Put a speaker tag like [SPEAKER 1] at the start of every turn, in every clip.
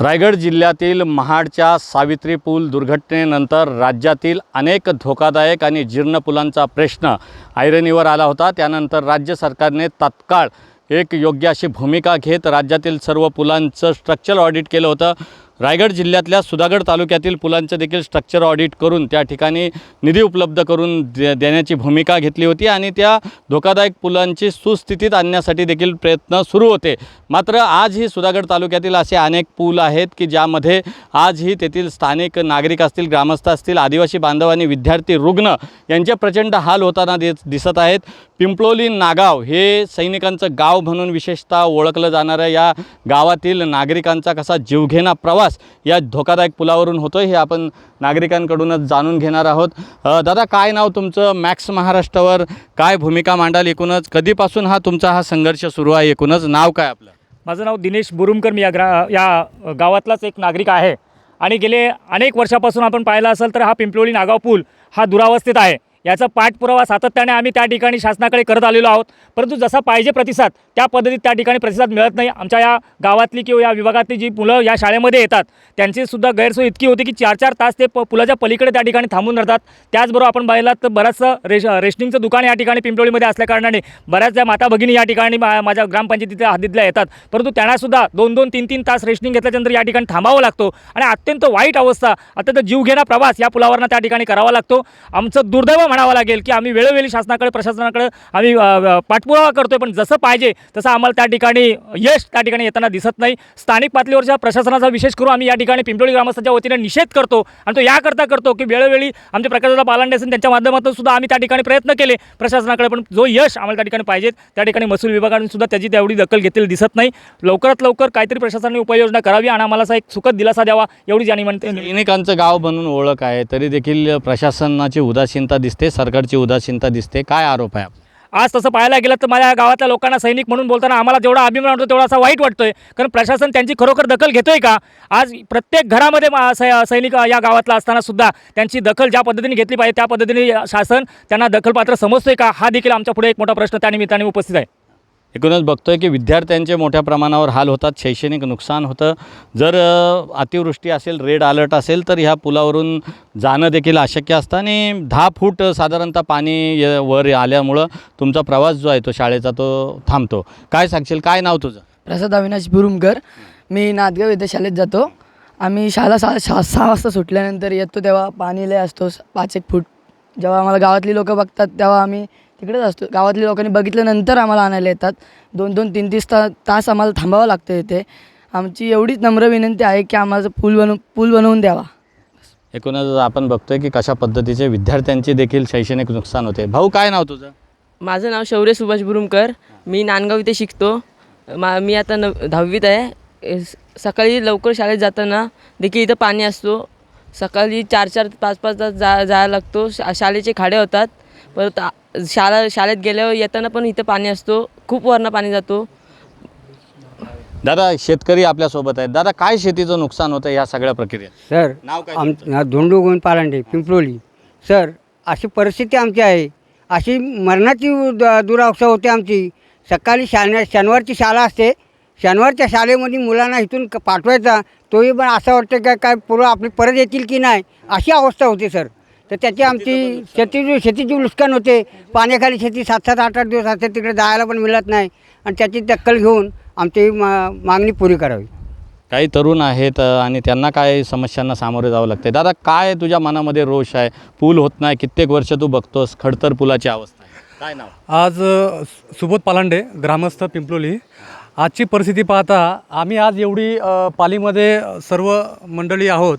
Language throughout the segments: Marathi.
[SPEAKER 1] रायगड जिल्ह्यातील महाडच्या सावित्री पूल दुर्घटनेनंतर राज्यातील अनेक धोकादायक आणि जीर्ण पुलांचा प्रश्न ऐरणीवर आला होता. त्यानंतर राज्य सरकारने तात्काळ एक योग्य अशी भूमिका घेत राज्यातील सर्व पुलांचं स्ट्रक्चर ऑडिट केलं होतं. रायगड जिल्ह्यातल्या सुधागड तालुक्यातील पुलांचं देखील स्ट्रक्चर ऑडिट करून त्या ठिकाणी निधी उपलब्ध करून दे देण्याची भूमिका घेतली होती आणि त्या धोकादायक पुलांची सुस्थितीत आणण्यासाठी देखील प्रयत्न सुरू होते. मात्र आजही सुधागड तालुक्यातील असे अनेक पूल आहेत की ज्यामध्ये आजही तेथील स्थानिक नागरिक असतील ग्रामस्थ असतील आदिवासी बांधव आणि विद्यार्थी रुग्ण यांचे प्रचंड हाल होताना दिसत आहेत. पिंपलोली नागाव हे सैनिकांचं गाव म्हणून विशेषतः ओळखलं जाणाऱ्या या गावातील नागरिकांचा कसा जीवघेणा प्रवास या धोकादायक पुलावरून होतो हे आपण नागरिकांकडूनच जाणून घेणार आहोत. दादा काय नाव तुमचं? मॅक्स महाराष्ट्रावर काय भूमिका मांडाल एकूणच? कधीपासून हा तुमचा हा संघर्ष सुरू आहे एकूणच? नाव काय आपलं?
[SPEAKER 2] माझं नाव दिनेश बुरुमकर. मी या ग्रा या गावातलाच एक नागरिक आहे. आणि गेले अनेक वर्षापासून आपण पाहिलं असेल तर हा पिंपलोळी नागाव पूल हा दुरावस्थेत आहे. याचा पाठपुरावा सातत्याने आम्ही त्या ठिकाणी शासनाकडे करत आलेलो आहोत. परंतु जसा पाहिजे प्रतिसाद त्या पद्धतीत त्या ठिकाणी प्रतिसाद मिळत नाही. आमच्या या गावातली किंवा या विभागातली जी मुलं या शाळेमध्ये येतात त्यांचीसुद्धा गैरसोय इतकी होती की चार चार तास ते प पुलाच्या पलीकडे त्या ठिकाणी थांबून राहतात. त्याचबरोबर आपण पाहिलं तर बऱ्याचसं रेश रेशनिंगचं दुकान या ठिकाणी पिंपळीमध्ये असल्याकारणाने बऱ्याच माता भगिनी या ठिकाणी मा माझ्या ग्रामपंचायतीच्या हद्दीतल्या येतात. परंतु त्यांनासुद्धा दोन दोन तीन तीन तास रेशनिंग घेतल्याच्यानंतर या ठिकाणी थांबावं लागतो. आणि अत्यंत वाईट अवस्था अत्यंत जीवघेणा प्रवास या पुलावरनं त्या ठिकाणी करावा लागतो. आमचं दुर्दैव म्हणावं लागेल की आम्ही वेळोवेळी शासनाकडे प्रशासनाकडे आम्ही पाठपुरावा करतोय पण जसं पाहिजे तसं आम्हाला त्या ठिकाणी यश त्या ठिकाणी येताना दिसत नाही. स्थानिक पातळीवरच्या प्रशासनाचा विशेष करून आम्ही या ठिकाणी पिंपळी ग्रामस्थांच्या वतीने निषेध करतो आणि तो याकरता करतो की वेळोवेळी आमचे प्रकाशदादा बालांडे असेल त्यांच्या माध्यमातून सुद्धा आम्ही त्या ठिकाणी प्रयत्न केले. प्रशासनाकडे पण जो यश आम्हाला त्या ठिकाणी पाहिजेत त्या ठिकाणी महसूल विभागाने सुद्धा त्याची तेवढी दखल घेतलेली दिसत नाही. लवकरात लवकर काहीतरी प्रशासनाने उपाययोजना करावी आणि आम्हाला असा एक सुखद दिलासा द्यावा एवढीच आणि म्हणते
[SPEAKER 1] अनेकांचं गाव म्हणून ओळख आहे तरी देखील प्रशासनाची उदासीनता दिसते. सरकारची उदासीनता दिसते. काय आरोप आहे?
[SPEAKER 2] आज तसं पाहायला गेलं तर माझ्या गावातल्या लोकांना सैनिक म्हणून बोलताना आम्हाला जेवढा अभिमान वाटतो तेवढा असा वाईट वाटतोय. कारण प्रशासन त्यांची खरोखर दखल घेतोय का? आज प्रत्येक घरामध्ये मा- सै- सैनिक या गावातला असताना सुद्धा त्यांची दखल ज्या पद्धतीने घेतली पाहिजे त्या पद्धतीने शासन त्यांना दखलपात्र समजतोय का? हा देखील आमच्या पुढे एक मोठा प्रश्न त्यानिमित्ताने उपस्थित आहे.
[SPEAKER 1] एकूणच बघतो आहे की विद्यार्थ्यांचे मोठ्या प्रमाणावर हाल होतात. शैक्षणिक नुकसान होतं. जर अतिवृष्टी असेल रेड अलर्ट असेल तर ह्या पुलावरून जाणं देखील अशक्य असतं आणि दहा फूट साधारणतः पाणी य- वर आल्यामुळं तुमचा प्रवास जो आहे तो शाळेचा तो थांबतो. काय सांगशील? काय नाव तुझं?
[SPEAKER 3] प्रसाद अविनाश बुरुमकर मी नादगाव येथे शाळेत जातो. आम्ही शाळा सहा सहा सहा वाजता सुटल्यानंतर येतो तेव्हा पाणी लय असतो. पाच एक फूट. जेव्हा आम्हाला गावातली लोकं बघतात तेव्हा आम्ही तिकडेच असतो. गावातल्या लोकांनी बघितल्यानंतर आम्हाला आणायला येतात. दोन दोन तीन तीस ता तास आम्हाला थांबावं लागतं इथे. आमची एवढीच नम्र विनंती आहे की आम्हाला पूल बनव पूल बनवून द्यावा.
[SPEAKER 1] एकूणच आपण बघतोय की कशा पद्धतीचे विद्यार्थ्यांचे देखील शैक्षणिक नुकसान होते. भाऊ काय नाव तुझं?
[SPEAKER 4] माझं नाव शौर्य सुभाष बुरुमकर. मी नांदगाव इथे शिकतो. मा मी आता नव दहावीत आहे. सकाळी लवकर शाळेत जाताना देखील इथं पाणी असतो. सकाळी चार चार पाच पाच तास जा जायला लागतो. शा शाळेचे खाडे होतात. परत शाळा शाळेत गेल्यावर येताना पण इथं पाणी असतो खूप वरनं पाणी जातो.
[SPEAKER 1] दादा शेतकरी आपल्यासोबत आहेत. दादा काय शेतीचं नुकसान होतं या सगळ्या प्रक्रियेत?
[SPEAKER 5] सर
[SPEAKER 1] नाव काय
[SPEAKER 5] आम
[SPEAKER 1] तुमचं?
[SPEAKER 5] धोंडू गोविंद पालांडे पिंपरोली सर अशी परिस्थिती आमची आहे. अशी मरणाची द- दुरावस्था होते आमची. सकाळी शाळा शनिवारची शाळा असते. शनिवारच्या शाळेमध्ये मुलांना इथून क- पाठवायचा. तोही पण असं वाटतं का काय पूर्व आपली परत येतील की नाही? अशी अवस्था होती सर. तर त्याची आमची शेती शेतीची नुकसान होते. पाण्याखाली शेती सात सात आठ आठ दिवस असते. तिकडे जायला पण मिळत नाही. आणि त्याची दखल घेऊन आमची मा मागणी पुरी करावी.
[SPEAKER 1] काही तरुण आहेत आणि त्यांना काय समस्यांना सामोरे जावं लागते? दादा काय तुझ्या मनामध्ये रोष आहे? पूल होत नाही. कित्येक वर्ष तू बघतोस. खडतर पुलाची अवस्था आहे. काय नाव?
[SPEAKER 6] आज सुबोध पालांडे ग्रामस्थ पिंपलोली. आजची परिस्थिती पाहता आम्ही आज एवढी पालीमध्ये सर्व मंडळी आहोत.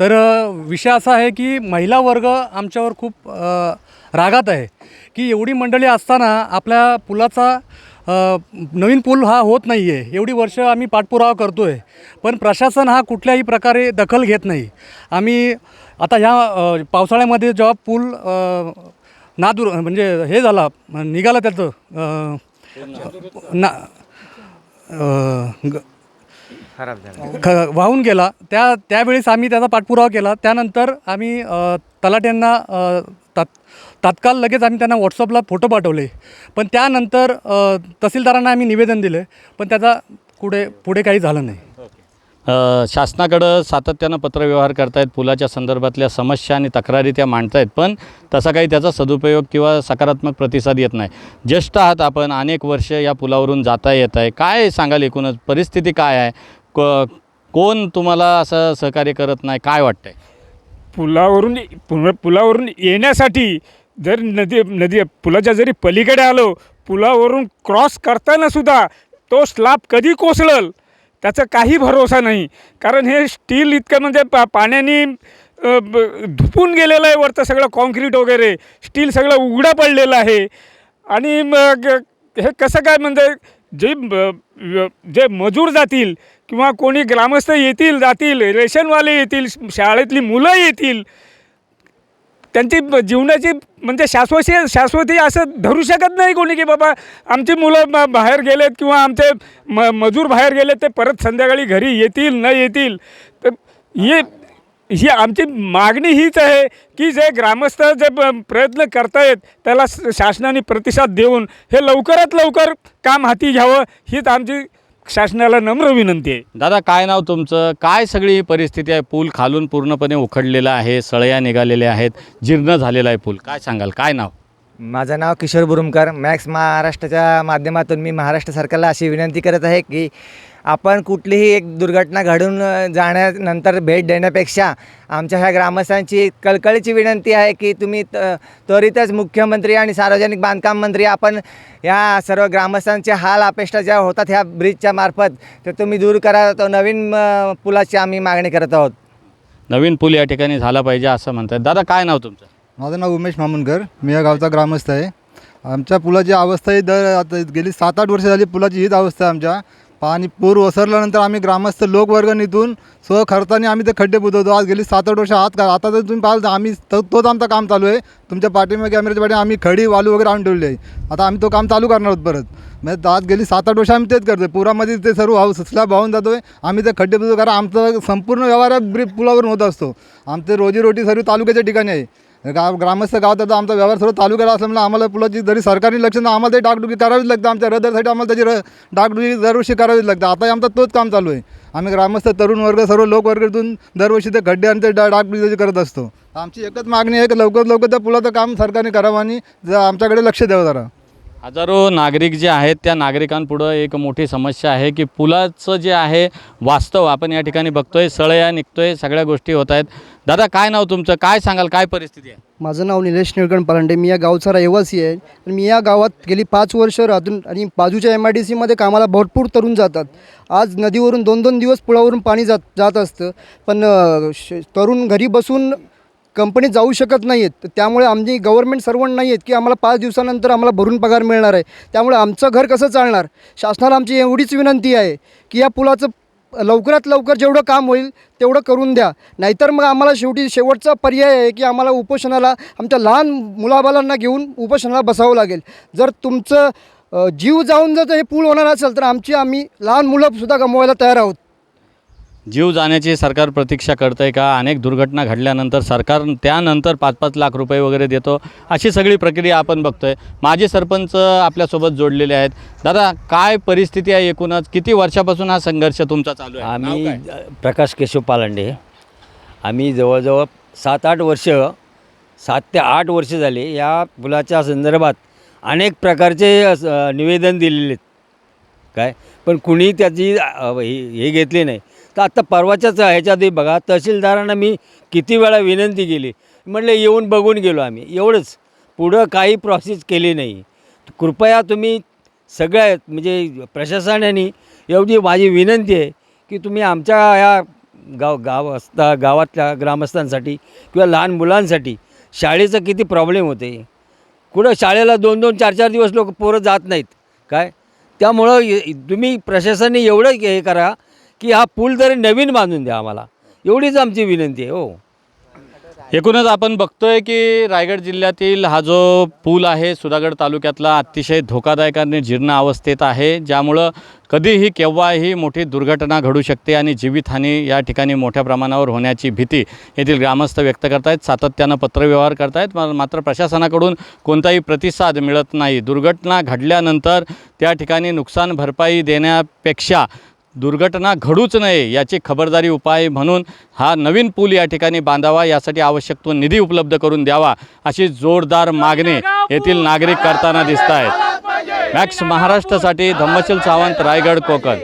[SPEAKER 6] तर विषय असा आहे की महिला वर्ग आमच्यावर खूप रागात आहे. की एवढी मंडळी असताना आपल्या पुलाचा नवीन पूल हा होत नाही आहे एवढी वर्ष आम्ही पाठपुरावा करतो आहे पण प्रशासन हा कुठल्याही प्रकारे दखल घेत नाही. आम्ही आता ह्या पावसाळ्यामध्ये जेव्हा पूल नादूर म्हणजे हे झाला निघालं त्याचं ना ग- ख वाहून गेला. त्या त्यावेळेस आम्ही त्याचा पाठपुरावा केला. त्यानंतर आम्ही अ, तलाट्यांना अ, तात तात्काळ लगेच आम्ही त्यांना व्हॉट्सअपला फोटो पाठवले. पण त्यानंतर अ, तहसीलदारांना आम्ही निवेदन दिले. पण त्याचा पुढे पुढे काही झालं नाही.
[SPEAKER 1] अ, शासनाकडं सातत्यानं पत्रव्यवहार करतायत पुलाच्या संदर्भातल्या समस्या आणि तक्रारी त्या मांडतायत पण तसा काही त्याचा सदुपयोग किंवा सकारात्मक प्रतिसाद येत नाही. ज्येष्ठ आहात आपण अनेक वर्ष या पुलावरून जाता येत आहे. काय सांगाल एकूणच? परिस्थिती काय आहे? क कोण तुम्हाला असं सहकार्य करत नाही? काय वाटतंय?
[SPEAKER 7] पुलावरून पुला पुलावरून येण्यासाठी जर नदी नदी पुलाच्या जरी पलीकडे आलो पुलावरून क्रॉस करताना सुद्धा तो स्लाब कधी कोसळल? त्याचा काही भरोसा नाही. कारण हे स्टील इतकं म्हणजे पा पाण्याने धुपून गेलेलं आहे वरचं सगळं कॉन्क्रीट वगैरे. स्टील सगळं उघडं पडलेलं आहे. आणि मग हे कसं काय म्हणजे जे ब- जे मजूर जातील किंवा कोणी ग्रामस्थ येतील जातील रेशनवाले येतील शाळेतली मुलं येतील त्यांची जीवनाची म्हणजे शाश्वती शाश्वती असं धरू शकत नाही कोणी की बाबा आमची मुलं बाहेर गेलेत किंवा आमचे म मजूर बाहेर गेलेत ते परत संध्याकाळी घरी येतील न येतील. तर हे ही आमची मागणी हीच आहे की जे ग्रामस्थ जे प्रयत्न करतायत त्याला शासनाने प्रतिसाद देऊन हे लवकरात लवकर काम हाती घ्यावं हीच आमची शासनाला नम्र विनंती आहे.
[SPEAKER 1] दादा काय नाव तुमचं? काय सगळी ही परिस्थिती आहे? पूल खालून पूर्णपणे उखडलेला आहे सळया निघालेल्या आहेत जीर्ण झालेला आहे पूल. काय सांगाल? काय नाव?
[SPEAKER 8] माझं नाव किशोर बुरुमकर. मॅक्स महाराष्ट्राच्या माध्यमातून मी महाराष्ट्र सरकारला अशी विनंती करत आहे की आपण कुठलीही एक दुर्घटना घडून जाण्यानंतर भेट देण्यापेक्षा आमच्या ह्या ग्रामस्थांची कळकळीची विनंती आहे की तुम्ही त त्वरितच मुख्यमंत्री आणि सार्वजनिक बांधकाम मंत्री आपण या सर्व ग्रामस्थांच्या हाल अपेक्षा ज्या होतात ह्या ब्रिजच्या मार्फत तर तुम्ही दूर करा. तो नवीन पुलाची आम्ही मागणी करत आहोत.
[SPEAKER 1] नवीन पूल या ठिकाणी झाला पाहिजे असं म्हणतात. दादा काय नाव तुमचं?
[SPEAKER 9] माझं नाव उमेश मामुनकर. मी या गावचा ग्रामस्थ आहे. आमच्या पुलाची अवस्था ही दर आता गेली सात आठ वर्ष झाली पुलाची हीच अवस्था आहे आमच्या. पाणी पूर ओसरल्यानंतर आम्ही ग्रामस्थ लोकवर्गणीतून स्वखर्चाने आम्ही ते खड्डे बुजवतो. आज गेली सात आठ वर्ष आत का? आता जर तुम्ही पाहाल तर आम्ही तो तोच आमचं काम चालू आहे. तुमच्या पाठीमागे कॅमेऱ्याच्या पाठी आम्ही खडी वालू वगैरे आणून ठेवली आहे. आता आम्ही तो काम चालू करणार आहोत परत. म्हणजे आज गेली सात आठ वर्ष आम्ही तेच करतो आहे पुरामध्ये ते सर्व हाऊस स्लॅब वाहून जातो आहे आम्ही ते खड्डे बुजवतो कारण आमचा संपूर्ण व्यवहार ब्रिज पुलावरून होत असतो. आमचे रोजीरोटी सर्व तालुक्याच्या ठिकाणी आहे. गाव ग्रामस्थ गाव तर आमचा व्यवहार सर्व तालुक्याला असल्यामुळे आम्हाला पुलाची जरी सरकारी लक्ष नाही आम्हाला ते डागडुगी करावीच लागतं. आमच्या रदरसाठी आम्हाला त्याची र डागडुगी दरवर्षी करावीच लागतं. आता आमचं तोच काम चालू आहे. आम्ही ग्रामस्थ तरुण वर्ग सर्व लोकवर्गातून दरवर्षी ते खड्डे आणि ते डा डागडुगी करत असतो. आमची एकच मागणी आहे की लवकर लवकर त्या पुलाचं काम सरकारने करावं आणि ज- आमच्याकडे लक्ष द्यावं जरा.
[SPEAKER 1] हजारो नागरिक जे आहेत त्या नागरिकांपुढं एक मोठी समस्या आहे की पुलाचं जे आहे वास्तव आपण या ठिकाणी बघतोय सळया निघतोय सगळ्या गोष्टी होत आहेत. दादा काय नाव तुमचं? काय सांगाल? काय परिस्थिती आहे?
[SPEAKER 10] माझं नाव निलेश निळकंठ पालंडे. मी या गावचा रहिवासी आहे. मी या गावात गेली पाच वर्ष राहतून आणि बाजूच्या एम आय डी सीमध्ये कामाला भरपूर तरुण जातात. आज नदीवरून दोन दोन दिवस पुलावरून पाणी जात जात असतं. पण अ, श- तरुण घरी बसून कंपनीत जाऊ शकत नाही आहेत त्यामुळे आमची गव्हर्नमेंट सर्वंट नाही आहेत की आम्हाला पाच दिवसानंतर आम्हाला भरून पगार मिळणार आहे. त्यामुळे आमचं घर कसं चालणार? शासनाला आमची एवढीच विनंती आहे की या पुलाचं लवकरात लवकर जेवढं काम होईल तेवढं करून द्या. नाहीतर मग आम्हाला शेवटी शेवटचा पर्याय आहे की आम्हाला उपोषणाला आमच्या लहान मुलाबालांना घेऊन उपोषणाला बसावं लागेल. जर तुमचं जीव जाऊन जर हे पूल होणार असेल तर आमची आम्ही लहान मुलंसुद्धा गमवायला तयार आहोत.
[SPEAKER 1] जीव जाण्याची सरकार प्रतीक्षा करतंय का? अनेक दुर्घटना घडल्यानंतर सरकार त्यानंतर पाच पाच लाख रुपये वगैरे देतो. अशी सगळी प्रक्रिया आपण बघतोय. माजी सरपंच आपल्यासोबत जोडलेले आहेत. दादा काय परिस्थिती आहे एकूणच? किती वर्षापासून हा संघर्ष तुमचा चालू आहे?
[SPEAKER 11] आम्ही? प्रकाश केशव पालांडे. आम्ही जवळजवळ सात आठ वर्ष सात ते आठ वर्ष झाले या पुलाच्या संदर्भात अनेक प्रकारचे निवेदन दिलेले आहेत. काय? पण कुणी त्याची हे हे घेतली नाही. तर आत्ता परवाच्याच ह्याच्यातही बघा तहसीलदारांना मी किती वेळा विनंती केली. म्हटलं येऊन बघून गेलो आम्ही. एवढंच. पुढं काही प्रोसेस केली नाही. कृपया तुम्ही सगळ्या म्हणजे प्रशासनाने एवढी माझी विनंती आहे की तुम्ही आमच्या या गाव गाव असता गावातल्या ग्रामस्थांसाठी किंवा लहान मुलांसाठी शाळेचं किती प्रॉब्लेम होते. कुठं शाळेला दोन दोन चार चार दिवस लोक पोरं जात नाहीत. काय? त्यामुळं तुम्ही प्रशासनाने एवढं हे करा की हा पूल तरी नवीन बांधून द्या आम्हाला. एवढीच आमची विनंती आहे हो.
[SPEAKER 1] एकूणच आपण बघतोय की रायगड जिल्ह्यातील हा जो पूल आहे सुधागड तालुक्यातला अतिशय धोकादायक आणि जीर्ण अवस्थेत आहे ज्यामुळं कधीही केव्हाही मोठी दुर्घटना घडू शकते आणि जीवितहानी या ठिकाणी मोठ्या प्रमाणावर होण्याची भीती येथील ग्रामस्थ व्यक्त करतायत सातत्यानं पत्रव्यवहार करतायत मात्र प्रशासनाकडून कोणताही प्रतिसाद मिळत नाही. दुर्घटना घडल्यानंतर त्या ठिकाणी नुकसान भरपाई देण्यापेक्षा दुर्घटना घडूच नये याची खबरदारी उपाय म्हणून हा नवीन पूल या ठिकाणी बांधावा यासाठी आवश्यक तो निधी उपलब्ध करून द्यावा अशी जोरदार मागणी येथील नागरिक करताना दिसत आहेत मॅक्स महाराष्ट्रासाठी धम्मशील सावंत रायगड कोकण.